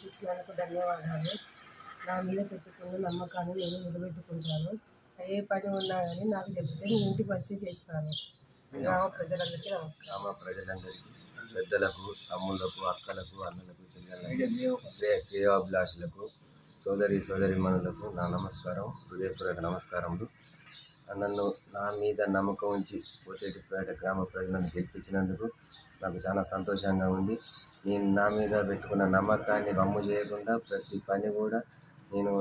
ఇచ్చినందుకు ధన్యవాదాలు. నా మీద పెట్టుకున్న నమ్మకాన్ని నేను నిలబెట్టుకుంటాను. ఏ పని ఉన్నా కానీ నాకు చెప్తే నేను ఇంటికి వచ్చి చేస్తాను. గ్రామ ప్రజలందరికీ నమస్కారం. ప్రజలందరికీ పెద్దలకు తమ్ముళ్ళకు అక్కలకు అన్నలకు చెల్లెళ్ళకు శ్రేయ శ్రేయాభిలాషులకు సోదరి సోదరిమణులకు నా నమస్కారం. హృదయపూర్వక నమస్కారములు. నన్ను నా మీద నమ్మకం ఉంచి పోతేటిపేట గ్రామ ప్రజలను గెలిపించినందుకు నాకు చాలా సంతోషంగా ఉంది. నేను నా మీద పెట్టుకున్న నమ్మకాన్ని వమ్ము చేయకుండా ప్రతి పని కూడా నేను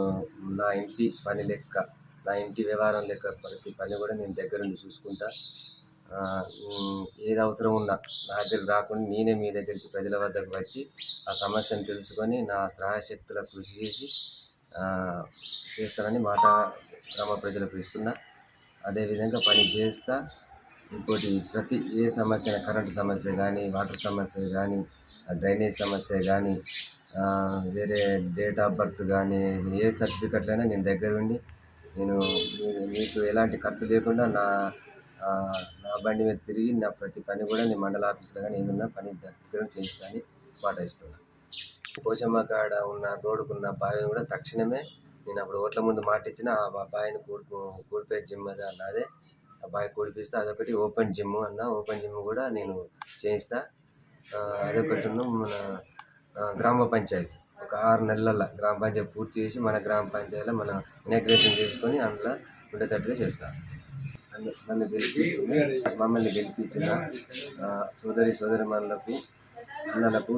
నా ఇంటి పని లెక్క నా ఇంటి వ్యవహారం లెక్క ప్రతి పని కూడా నేను దగ్గరుండి చూసుకుంటా. ఏది అవసరం ఉన్నా నా దగ్గర రాకుండా నేనే మీ దగ్గరికి ప్రజల వద్దకు వచ్చి ఆ సమస్యను తెలుసుకొని నా సహాయశక్తుల కృషి చేసి చేస్తానని మాట గ్రామ ప్రజలకు ఇస్తున్నా. అదేవిధంగా పని చేస్తా. ఇంకోటి ప్రతి ఏ సమస్య కరెంటు సమస్య కానీ వాటర్ సమస్య కానీ డ్రైనేజ్ సమస్య కానీ వేరే డేట్ ఆఫ్ బర్త్ కానీ ఏ సర్టిఫికెట్లైనా నేను దగ్గర ఉండి నేను మీకు ఎలాంటి ఖర్చు లేకుండా నా నా బండి మీద తిరిగి నా ప్రతి పని కూడా నేను మండల ఆఫీస్లో కానీ ఏదన్నా పని దగ్గర చేయిస్తానని మాట ఇస్తున్నాను పోషమ్మ కాడ ఉన్న రోడ్డుకున్న బావిని కూడా తక్షణమే నేను అప్పుడు ఓట్ల ముందు మాట ఇచ్చిన ఆ బావిని కూడుకు కూడిపోయే జిమ్ అది అన్నదే ఆ బావి కూడిపిస్తే అదొకటి ఓపెన్ జిమ్ అన్న ఓపెన్ జిమ్ కూడా నేను చేయిస్తా. అదొకటి మన గ్రామ పంచాయతీ. ఒక ఆరు నెలల గ్రామ పంచాయతీ పూర్తి చేసి మన గ్రామ పంచాయతీలో మన ఇనాగ్రేషన్ చేసుకొని అందులో ఉండేటట్టుగా చేస్తాను నన్ను నన్ను గెలిపించిన మమ్మల్ని గెలిపించిన సోదరి సోదరిమణులకు అన్నలకు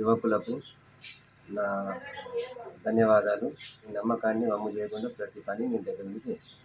యువకులకు నా ధన్యవాదాలు. నమ్మకాన్ని వమ్ము చేయకుండా ప్రతి పని నేను దగ్గర నుంచి చేస్తాను